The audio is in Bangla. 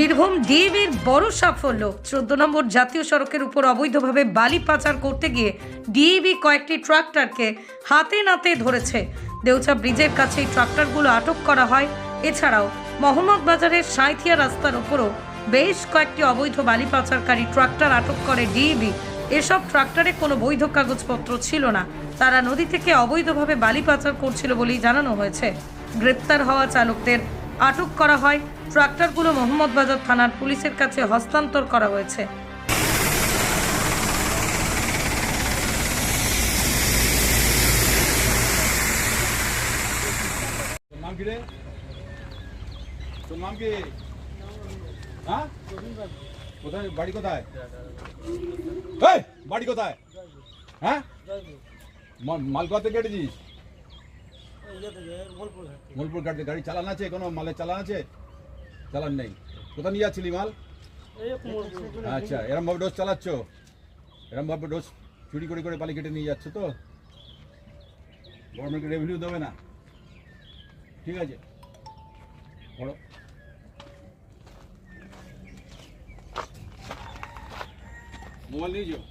বীরভূম ডিএবির বড় সাফল্য। চোদ্দ নম্বর জাতীয় সড়কের উপর অবৈধভাবে বালি পাচার করতে গিয়ে ডিএবি কয়েকটি ট্রাক্টরকে হাতে নাতে ধরেছে। দেউচা ব্রিজের কাছে এই ট্রাক্টরগুলো আটক করা হয়। এছাড়াও মোহাম্মদ বাজারের সাঁইথিয়া রাস্তার উপরও বেশ কয়েকটি অবৈধ বালি পাচারকারী ট্রাক্টর আটক করে ডিএবি এসব ট্রাক্টরে কোনো বৈধ কাগজপত্র ছিল না। তারা নদী থেকে অবৈধভাবে বালি পাচার করছিল বলেই জানানো হয়েছে। গ্রেপ্তার হওয়া চালকদের আটক করা হয় ট্রাক্টরগুলো মোহাম্মদবাজার থানার পুলিশের কাছে হস্তান্তর করা হয়েছে তোর হ্যাঁ হ্যাঁ কেটেছিস মোলপুর কাটতে গাড়ি চালান আছে কোনো মালের চালান আছে? চালান নেই। কোথা নিয়ে যাচ্ছিলি মাল? আচ্ছা এরম ভাবে ডোজ চালাচ্ছ? এরম ভাবে ডোজ চুরি করে করে পালি কেটে নিয়ে যাচ্ছ তো? গভর্নমেন্টকে রেভিনিউ দেবে না। ঠিক আছে। পড়ো মোবাইল নিয়ে যাও।